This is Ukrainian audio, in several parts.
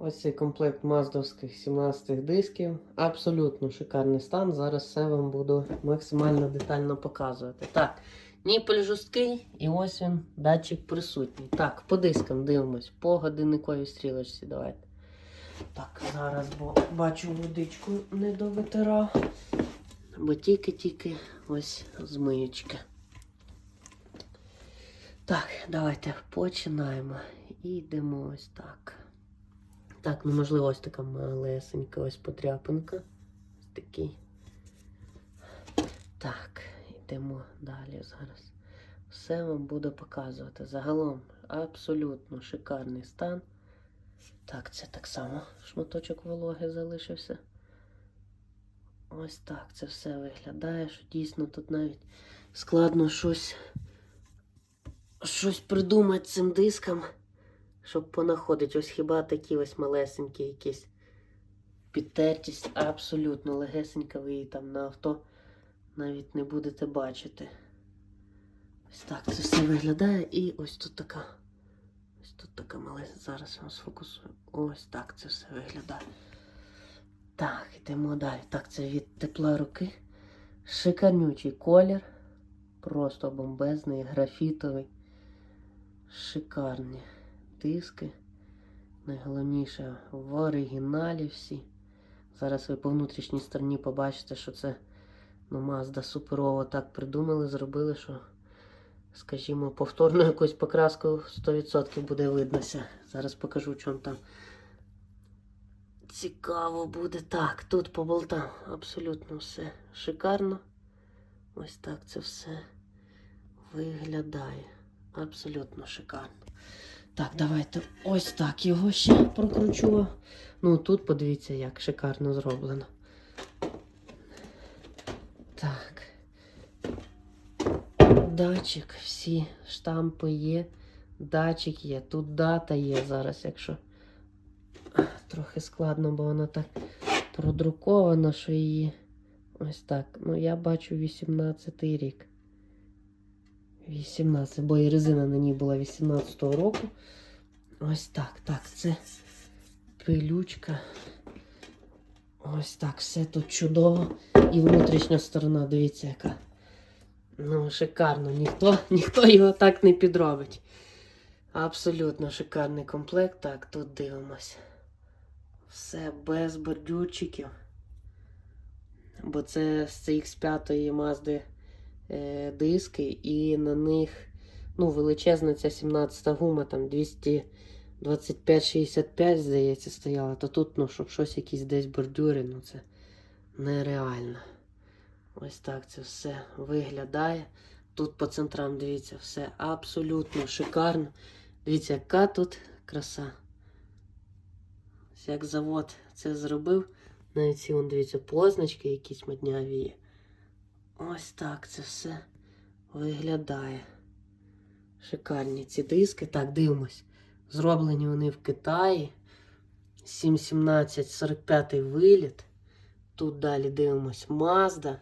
Ось цей комплект маздовських 17 дисків. Абсолютно шикарний стан. Зараз все вам буду максимально детально показувати. Так, ніпель жорсткий, і ось він, датчик присутній. Так, по дискам дивимось, по годинниковій стрілочці. Давайте. Так, зараз бо бачу водичку не довитирав. Бо тільки-тільки ось змиючка. Так, давайте починаємо. І йдемо ось так. Так, ну можливо, ось така малесенька ось потряпинка. Ось такий. Так, йдемо далі зараз. Все вам буду показувати. Загалом абсолютно шикарний стан. Так, це так само шматочок вологи залишився. Ось так це все виглядає, що дійсно тут навіть складно щось, щось придумати цим дискам щоб понаходити. Ось хіба такі ось малесенькі якісь підтертість, абсолютно легесенька, ви її там на авто навіть не будете бачити. Ось так це все виглядає. І ось тут така. Ось тут така малесенька. Зараз я вам сфокусую. Ось так це все виглядає. Так, йдемо далі. Так, це від тепла руки. Шикарнючий колір. Просто бомбезний, графітовий. Шикарний диски. Найголовніше в оригіналі всі. Зараз ви по внутрішній стороні побачите, що це ну, Mazda суперово так придумали, зробили, що, скажімо, повторну якусь покраску 100% буде виднося. Зараз покажу, чому там цікаво буде. Так, тут по болтам абсолютно все шикарно. Ось так це все виглядає. Абсолютно шикарно. Так, давайте ось так його ще прокручу. Ну, тут подивіться, як шикарно зроблено. Так. Датчик, всі штампи є. Датчик є. Тут дата є зараз, якщо трохи складно, бо вона так продрукована, що її. Ось так. Ну, я бачу 18 рік. 18, бо і резина на ній була 18-го року. Ось так. Так, це пилючка. Ось так, все тут чудово. І внутрішня сторона, дивіться, яка. Ну, шикарно. Ніхто, ніхто його так не підробить. Абсолютно шикарний комплект. Так, тут дивимось. Все без бордюрчиків. Бо це з CX5 Mazda е, диски, і на них ну, величезна ця 17 гума, там 225-65, здається, стояла. То тут, ну, щоб щось якісь десь бордюри, ну це нереально. Ось так це все виглядає. Тут по центрам, дивіться, все абсолютно шикарно. Дивіться, яка тут краса. Як завод це зробив. Навіть ці, дивіться, позначки якісь модняві є. Ось так це все виглядає. Шикарні ці диски. Так, дивимось. Зроблені вони в Китаї. 71745 виліт. Тут далі дивимось Mazda.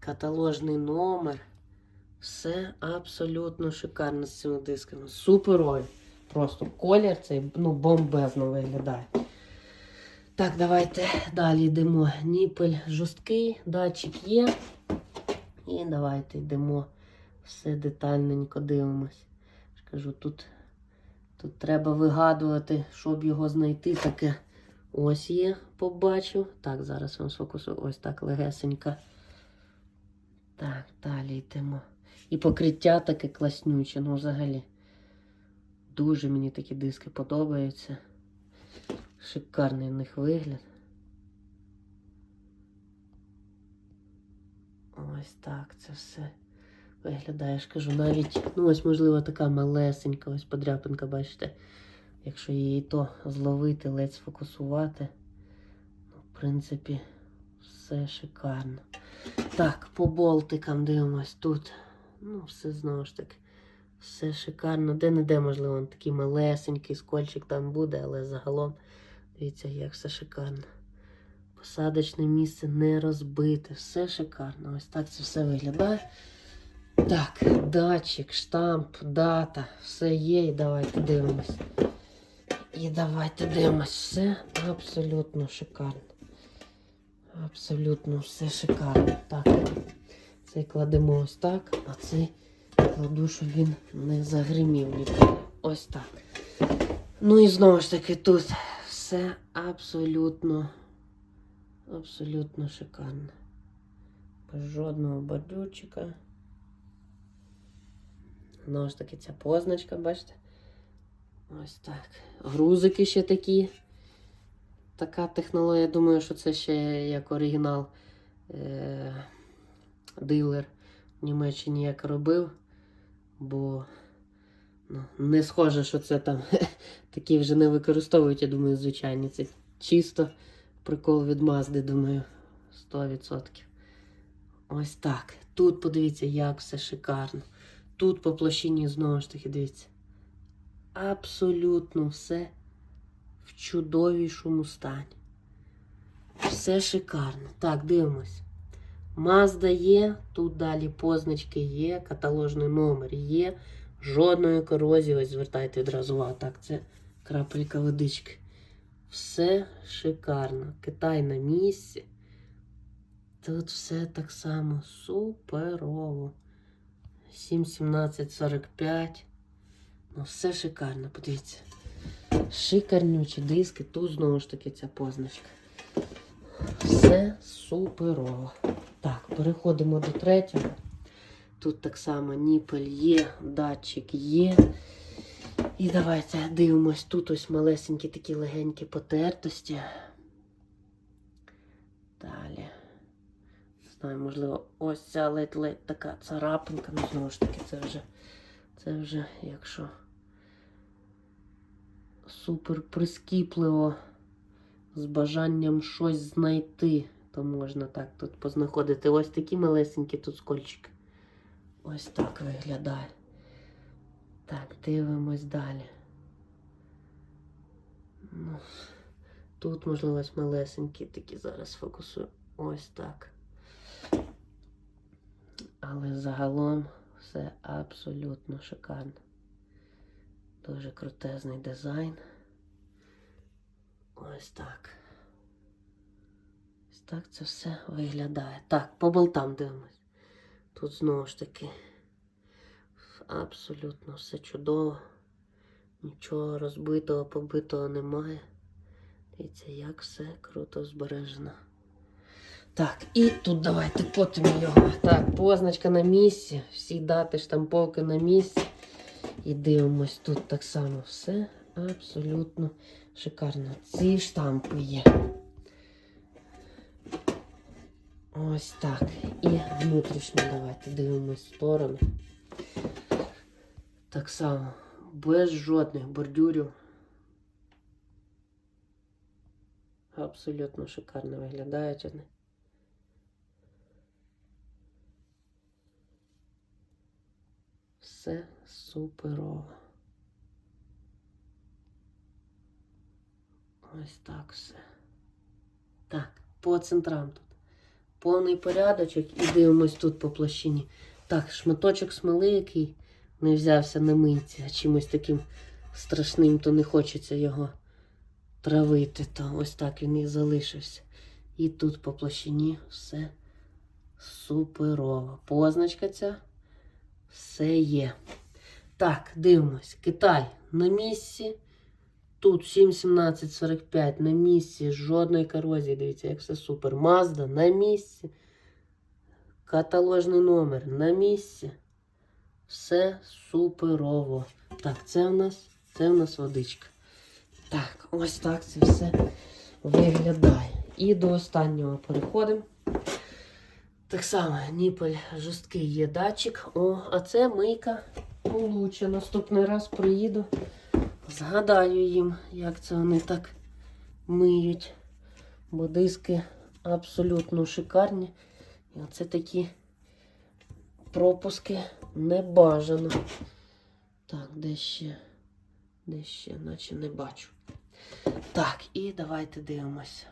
Каталожний номер. Все абсолютно шикарно з цими дисками. Суперові. Просто колір цей ну, бомбезно виглядає. Так, давайте далі йдемо. Ніпель жорсткий, датчик є. І давайте йдемо. Все детальненько дивимось. Кажу, тут, тут треба вигадувати, щоб його знайти. Таке ось є, побачив. Так, зараз вам сфокусую. Ось так легесенько. Так, далі йдемо. І покриття таке класнюче, ну взагалі. Дуже мені такі диски подобаються. Шикарний в них вигляд. Ось так це все виглядає. Я ж кажу, навіть, ну ось, можливо, така малесенька ось подряпинка, бачите. Якщо її то зловити, ледь сфокусувати. Ну, в принципі, все шикарно. Так, по болтикам дивимось тут. Ну, все знову ж таки. Все шикарно. Де-не-де, можливо, такий малесенький скольчик там буде, але загалом, дивіться, як все шикарно. Посадочне місце не розбите, все шикарно. Ось так це все виглядає. Так, датчик, штамп, дата, все є. І давайте дивимось. І давайте дивимось. Все абсолютно шикарно. Абсолютно все шикарно. Так. Цей кладемо ось так, а цей кладу, щоб він не загримів ніколи. Ось так. Ну і знову ж таки тут все абсолютно, абсолютно шикарно. Без жодного бордюрчика. Знову ж таки, ця позначка, бачите? Ось так. Грузики ще такі. Така технологія, думаю, що це ще як оригінал е- дилер в Німеччині як робив, бо ну, не схоже, що це там такі вже не використовують, я думаю, звичайні. Це чисто прикол від Мазди, думаю, 100%. Ось так. Тут подивіться, як все шикарно. Тут по площині знову ж таки дивіться. Абсолютно все в чудовішому стані. Все шикарно. Так, дивимось. Мазда є, тут далі позначки є, каталожний номер є. Жодної корозії, ось звертайте одразу увагу. Так, це крапелька водички. Все шикарно. Китай на місці. Тут все так само суперово. 7.17.45. Ну, все шикарно, подивіться. Шикарнючі диски, тут знову ж таки ця позначка. Все суперово. Так, переходимо до третього. Тут так само ніпель є, датчик є. І давайте дивимось, тут ось малесенькі такі легенькі потертості. Далі. Не знаю, можливо, ось ця ледь-ледь така царапинка. Ну, знову ж таки, це вже, це вже, якщо супер прискіпливо з бажанням щось знайти, то можна так тут познаходити. Ось такі малесенькі тут скольчики. Ось так виглядає. Так, дивимось далі. Ну, тут, можливо, ось малесенькі такі зараз фокусую. Ось так. Але загалом все абсолютно шикарно. Дуже крутезний дизайн. Ось так. Ось так це все виглядає. Так, по болтам дивимось. Тут знову ж таки абсолютно все чудово. Нічого розбитого, побитого немає. Дивіться, як все круто збережено. Так, і тут давайте потім його. Так, позначка на місці, всі дати штамповки на місці. І дивимось, тут так само все абсолютно шикарно. Ці штампи є. Ось так. І внутрішньо давайте дивимось в сторону. Так само, без жодних бордюрів. Абсолютно шикарно виглядають вони. Все суперово. Ось так все. Так, по центрам тут. Повний порядочок і дивимось тут по площині. Так, шматочок смоли, який не взявся на мийці, а чимось таким страшним, то не хочеться його травити. То ось так він і залишився. І тут по площині все суперово. Позначка ця все є. Так, дивимось. Китай на місці. Тут 7.17.45 на місці. Жодної корозії. Дивіться, як все супер. Мазда на місці. Каталожний номер на місці. Все суперово. Так, це в нас, це в нас водичка. Так, ось так це все виглядає. І до останнього переходимо. Так само, ніпель жорсткий є датчик. О, а це мийка получе. Наступний раз приїду. Згадаю їм, як це вони так миють. Бо диски абсолютно шикарні. І оце такі пропуски не бажано. Так, де ще? Де ще, наче не бачу. Так, і давайте дивимося.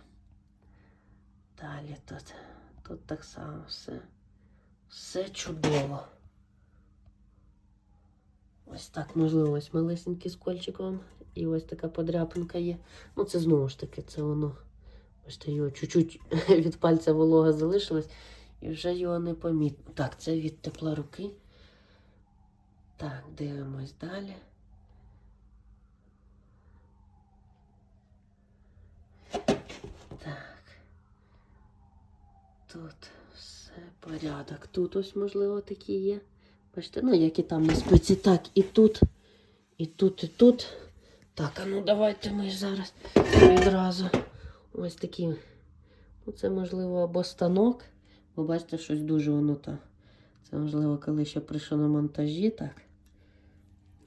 Далі тут. Тут так само все. Все чудово. Ось так, можливо, ось малесенький з кольчиком. і ось така подряпинка є. Ну, це знову ж таки, це воно. Бачите, його чуть-чуть від пальця волога залишилась, і вже його не помітно. Так, це від тепла руки. Так, дивимось далі. Так. Тут все порядок. Тут ось, можливо, такі є. Бачите, ну, як і там на спиці, так, і тут, і тут, і тут. Так, а ну давайте ми зараз відразу ось такі. Ну, це можливо або станок. Ви бачите, щось дуже воно там. Це можливо, коли ще прийшов на монтажі, так.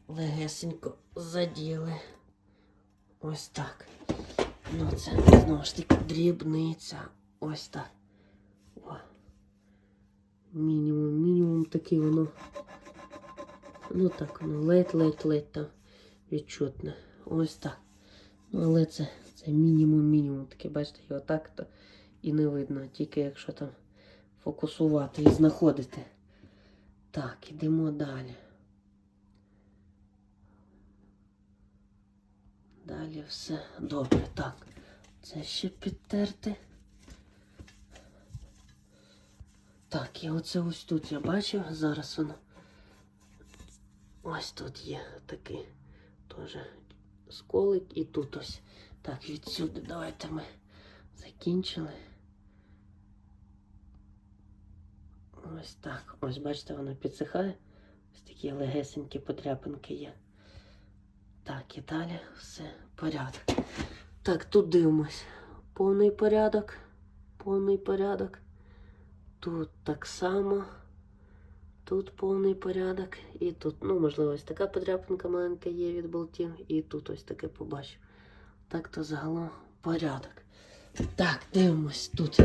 Легесенько заділи. Ось так. Ну, це знову ж таки дрібниця. Ось так. Мінімум, мінімум такий воно. Ну так, воно ледь-ледь-ледь там відчутне. Ось так. Ну, але це, це мінімум-мінімум. Таке, бачите, його так то і не видно, тільки якщо там фокусувати і знаходити. Так, ідемо далі. Далі все добре. Так, це ще підтерти. Так, і оце ось тут я бачив, зараз воно. Ось тут є такий теж сколик і тут ось. Так, відсюди давайте ми закінчили. Ось так. Ось бачите, воно підсихає. Ось такі легесенькі подряпинки є. Так, і далі все порядок. Так, тут дивимось. Повний порядок. Повний порядок. Тут так само. Тут повний порядок. І тут, ну, можливо, ось така подряпинка маленька є від болтів. І тут ось таке побачив. Так то загалом порядок. Так, дивимось тут.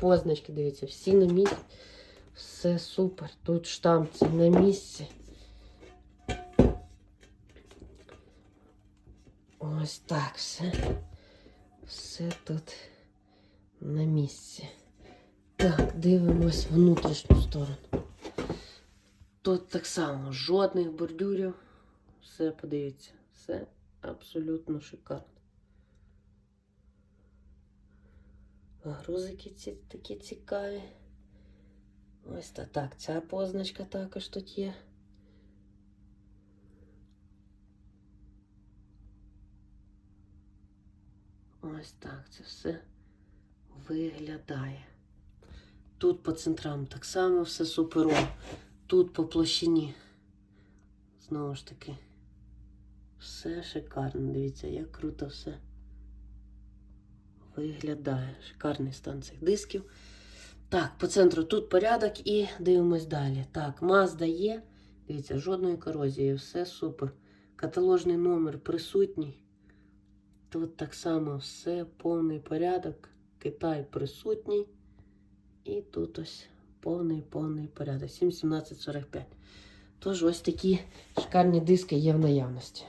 Позначки, дивіться, всі на місці. Все супер. Тут штамп це на місці. Ось так все. Все тут на місці. Так, дивимось внутрішню сторону. Тут так само жодних бордюрів. Все, подивіться, все абсолютно шикарно. Грузики ці такі цікаві. Ось та так, ця позначка також тут є. Ось так це все виглядає. Тут по центрам так само все суперово. Тут по площині. Знову ж таки. Все шикарно. Дивіться, як круто все виглядає. Шикарний стан цих дисків. Так, по центру тут порядок і дивимось далі. Так, Mazda є. Дивіться, жодної корозії, все супер. Каталожний номер присутній. Тут так само все, повний порядок. Китай присутній. І тут ось повний повний порядок. 7.17.45. Тож ось такі шикарні диски є в наявності.